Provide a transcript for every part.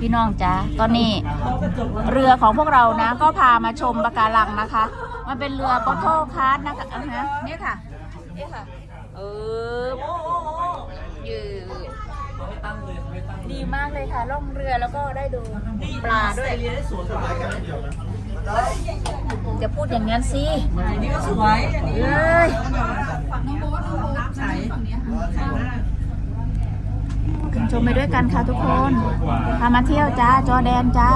พี่น้องจ้าตอนนี้เรือของพวกเรานะ ก็พามาชมปะการังนะคะ มันเป็นเรือโกโต้คาร์ดนะคะอะฮะนี่ค่ะนี่ค่ะ เออยืดดีมากเลยค่ะล่องเรือแล้วก็ได้ดูปลาด้วยจะพูดอย่างนั้นสินี่ก็สวยเอ้ย ใส ชมไปด้วยกันค่ะทุกคนพามาเที่ยวจ้า จอแดนจ้า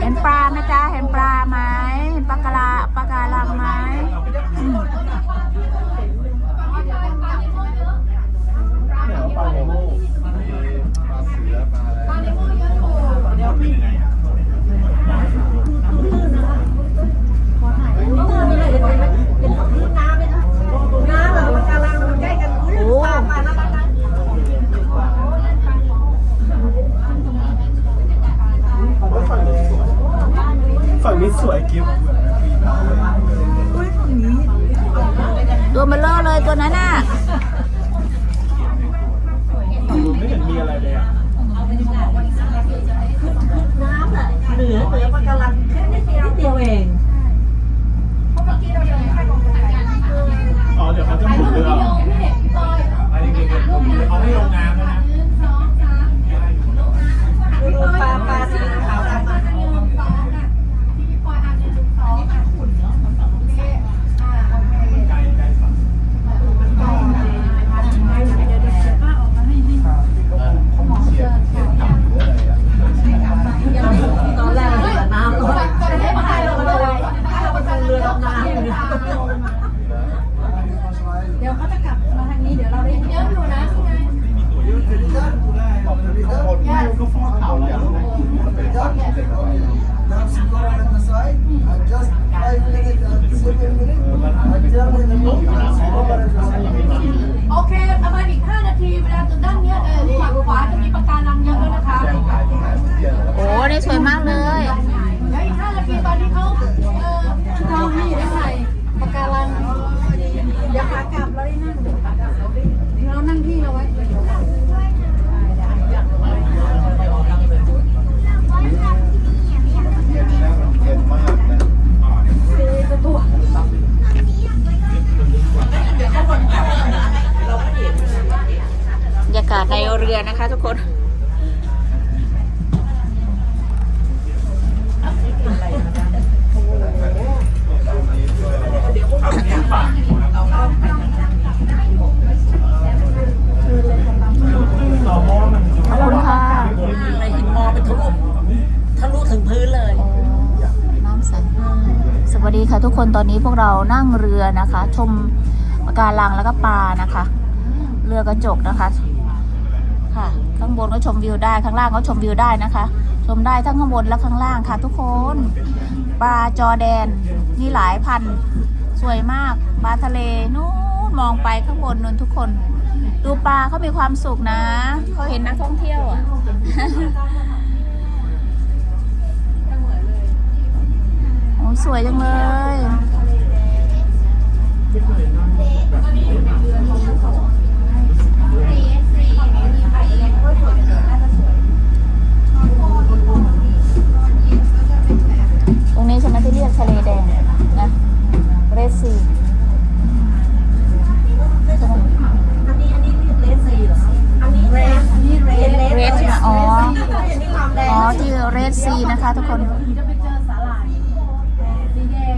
เห็นปลาไหมจ้า เห็นปลาไหมเห็นปลากระลาปลาการังไหม สวยกิฟต์ตัวเบลเลอร์เลยตัวนั้นน่ะ ไม่เห็นมีอะไรเลยอะเหนือเหนือปะการังแค่นิดเดียวนิดเดียวเอง อ๋อ เดี๋ยวเขาจะหมุนเรืออันนี้เขาให้ลงน้ำแล้วนะ ดูปลาปลาสีขาวดำอะ ตอนแรกมันจะน้ำลงพายลงมาเลยเรือดำน้ำอยู่เนี่ย เดี๋ยวเขาจะกลับมาทางนี้ เดี๋ยวเราได้เยอะอยู่นะ ก็ฟอกเขาแล้ว Now she go on the side, and just five minutes, uh, seven minutes, I tell her the boat, she go on the side. โอเค ประมาณอีก 5 นาที เวลาจุดด้านเนี้ยเออฝั่งขวาจะมีปะการังเยอะแล้วนะคะ โอ้นี่สวยมากเลย เดี๋ยวอีก 5 นาทีตอนนี้เขาเออเราที่ได้ใส่ปะการังเดี๋ยวขากลับเราได้นั่งเรานั่งที่เราไว้ บรรยากาศ ในเรือนะคะทุกคนต่อเพราะว่ามันขอบคุณค่ะอะไรหินมอเป็นทะลุทะลุถึงพื้นเลย น้ำใสสวัสดีค่ะทุกคนตอนนี้พวกเรานั่งเรือนะคะ ชมปะการังแล้วก็ปลานะคะ เรือกระจกนะคะ ค่ะ ข้างบนก็ชมวิวได้ข้างล่างก็ชมวิวได้นะคะ ชมได้ทั้งข้างบนและข้างล่างค่ะ ทุกคนปลาจอแดนมีหลายพันสวยมากปลาทะเลนู้นมองไปข้างบนนู้นทุกคน ดูปลาเขามีความสุขนะเขาเห็นนักท่องเที่ยวอะโอ้สวยจังเลยาที่เรดซีนะคะทุกคน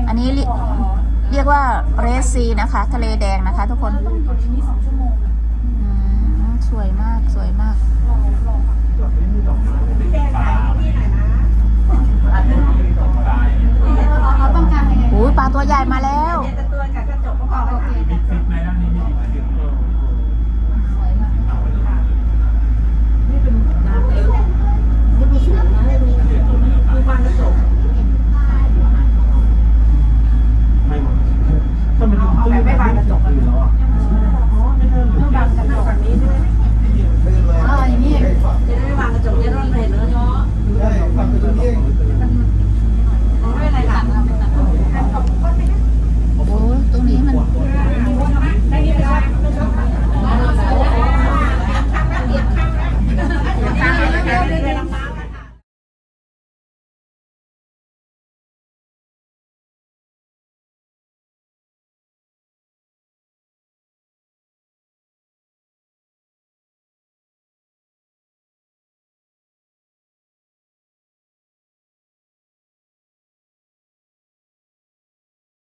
อันนี้เรียกว่าเรดซีนะคะ ทะเลแดงนะคะทุกคนสวยมากสวยมากปลาตัวใหญ่มาแล้วตัวกระจกก็พอโอเค